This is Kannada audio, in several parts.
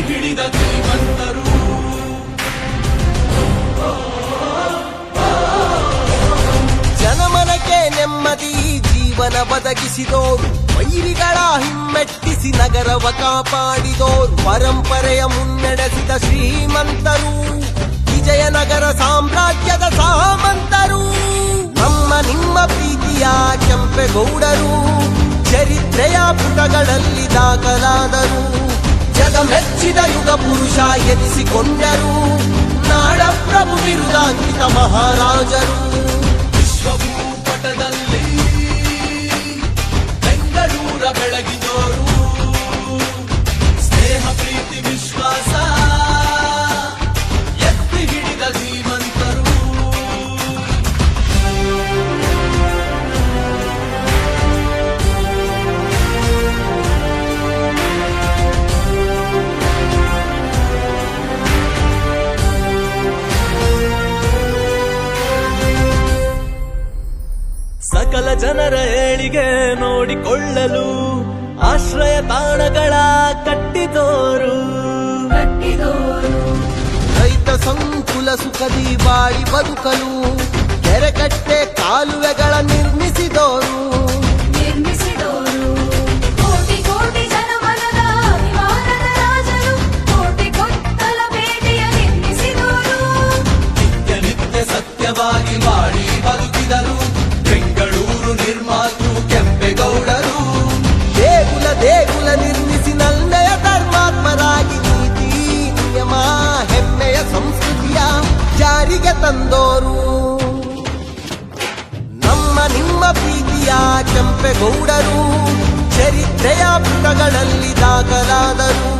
ಹಿಡಿದ ಶ್ರೀಮಂತರು ಜನಮನಕ್ಕೆ ನೆಮ್ಮದಿ ಜೀವನ ಬದಗಿಸಿದೋರು ವೈರಿಗಳ ಹಿಮ್ಮೆಟ್ಟಿಸಿ ನಗರವ ಕಾಪಾಡಿದೋರು. ಪರಂಪರೆಯ ಮುನ್ನಡೆಸಿದ ಶ್ರೀಮಂತರು. ವಿಜಯನಗರ ಸಾಮ್ರಾಜ್ಯದ ಸಾಮಂತರು. ನಮ್ಮ ನಿಮ್ಮ ಪ್ರೀತಿಯ ಕೆಂಪೆಗೌಡರು. ಚರಿತ್ರೆಯ ಪುಟಗಳಲ್ಲಿ ದಾಖಲಾದರು. ಯುಗ ಪುರುಷ ಎನಿಸಿಕೊಂಡರು ನಾಡ ಪ್ರಭು ಬಿರುದಾಂಕಿತ ಮಹಾರಾಜರು ಜನರ ಏಳಿಗೆ ನೋಡಿಕೊಳ್ಳಲು ಆಶ್ರಯ ತಾಣಗಳ ಕಟ್ಟಿದೋರು. ರೈತ ಸಂಕುಲ ಸುಖದಿ ಬಾಳಿ ಬದುಕಲು ಕೆರೆಕಟ್ಟೆ ಕಾಲುವೆಗಳ ನಿರ್ಮಿಸಿದೋರು ನಿರ್ಮಿಸಿದೋರು. ಪ್ರೀತಿಯ ಕೆಂಪೇಗೌಡರು ಚರಿತ್ರೆಯ ಪುಟಗಳಲ್ಲಿ ದಾಖಲಾದರು.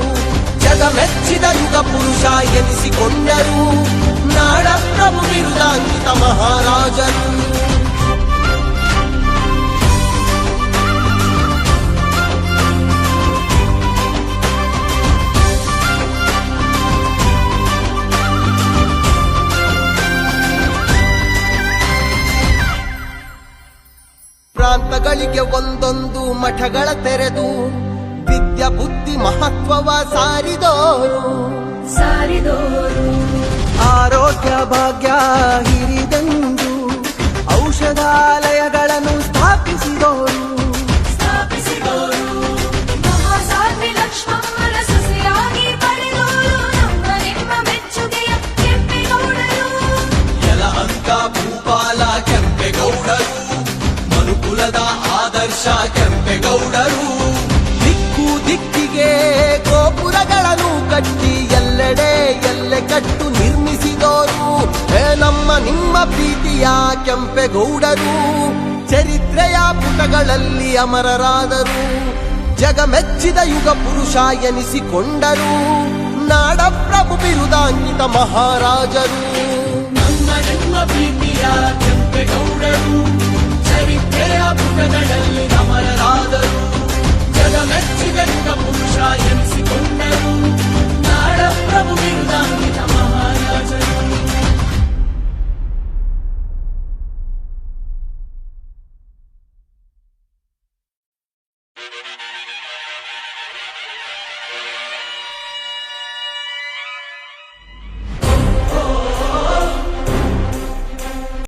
ಜಗ ಮೆಚ್ಚಿದ ಯುಗ ಪುರುಷ ಎನಿಸಿಕೊಂಡರು. ನಾಡ ಪ್ರಭು ಬಿರುದಾಂಕಿತ ಮಹಾರಾಜರು. ಪ್ರಾಂತಗಳಿಗೆ ಒಂದೊಂದು ಮಠಗಳ ತೆರೆದು ವಿದ್ಯ ಬುದ್ಧಿ ಮಹತ್ವವ ಸಾರಿದೋರು ಸಾರಿದೋರು. ಆರೋಗ್ಯ ಭಾಗ್ಯ ಹಿರಿದಂದು ಕೆಂಪೇಗೌಡರು ದಿಕ್ಕು ದಿಕ್ಕಿಗೆ ಗೋಪುರಗಳನ್ನು ಕಟ್ಟಿ ಎಲ್ಲೆಡೆ ಎಲ್ಲೆ ಕಟ್ಟು ನಿರ್ಮಿಸಿದೋರು. ನಮ್ಮ ನಿಮ್ಮ ಪ್ರೀತಿಯ ಕೆಂಪೆಗೌಡರು ಚರಿತ್ರೆಯ ಪುಟಗಳಲ್ಲಿ ಅಮರರಾದರು. ಜಗ ಮೆಚ್ಚಿದ ಯುಗ ಪುರುಷ ಎನಿಸಿಕೊಂಡರು ನಾಡ ಬಿರುದಾಂಕಿತ ಮಹಾರಾಜರು. ನಮ್ಮ ನಿಮ್ಮ ಪ್ರೀತಿಯ ಕೆಂಪೇಗೌಡ ವಿದ್ಯೆಯ ಪುಟಗಳಲ್ಲಿ ನಮನರಾದರು